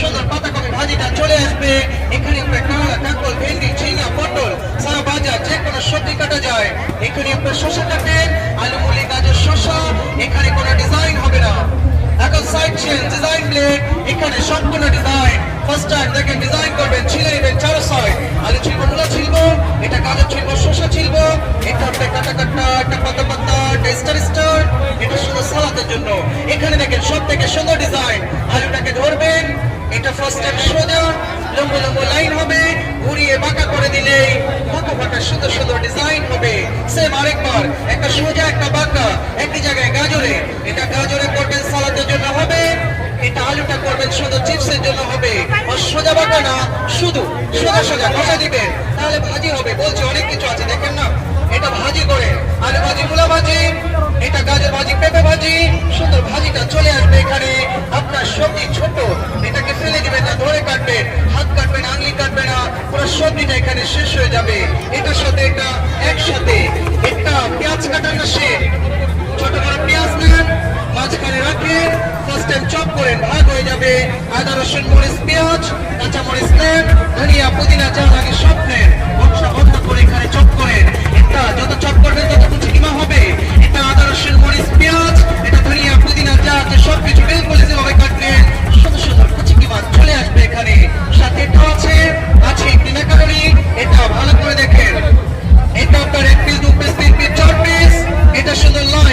সুন্দর ভাজিটা চলে আসবে। এখানে কাঁকল পটল, সারা বাজার, যে কোনো সবজি কাটা যায়। এখানে কাটেন আলু, মুলি, গাজর, শসা। এখানে কোনো ডিজাইন হবে না। এখন সাইড চেন ডিজাইন প্লেট এখানে সম্পূর্ণ ডিজাইন ফার্স্ট টাইম দেখেন ডিজাইন করবেন, ছিলে নেবেন চারো সাইড আলু ছিলবো, মূলা ছিলবো, এটা গাজর ছিলবো, শসা ছিলবো। এটা আপনার কাটা কাটা একটা পাতা পাতা একটা স্টার স্টার এটা শুধু সালাতের জন্য। এখানে দেখেন সব থেকে সুন্দর ডিজাইন আলুটাকে ধরবেন এটা ফার্স্ট টাইম সোজা লম্বা লম্বা লাইন হবে। ঘুরিয়ে বাঁকা করে দিলে ফাঁকা ফাঁকা সুন্দর সুন্দর ডিজাইন হবে। সেম আরেকবার, একটা সোজা একটা বাঁকা। একই জায়গায় গাজরে। এটা গাজরে করবেন সালাদের জন্য হবে। এটা আলুটা করবেন শুধু চিপসের জন্য হবে। আর সোজা বাঁকা না, শুধু সোজা সোজা ঘষা দিবেন। তাহলে ভাজি হবে। বলছি অনেক কিছু আছে, দেখেন না? এটা ভাজি করে। আলু ভাজি, মূলা ভাজি, এটা গাজর ভাজি, পেঁপে ভাজি। সুন্দর ভাজিটা চলে আসবে এখানে। আপনার সবজি ছোট পুরো এখানে শেষ হয়ে যাবে। এটার সাথে এটা একসাথে একটা পেঁয়াজ কাটানো শেষ ছোট বড় পেঁয়াজ নেন, মাঝখানে রাখেন ফার্স্ট টাইম চপ করেন ভাগ হয়ে যাবে। আদা, রসুন, মরিচ, পেঁয়াজ কাঁচা মরিচ নেন ধনিয়া, পুদিনা, যা দেখেন এটা আপনার এক পিস দু চার পিস এটা শুধু লাইন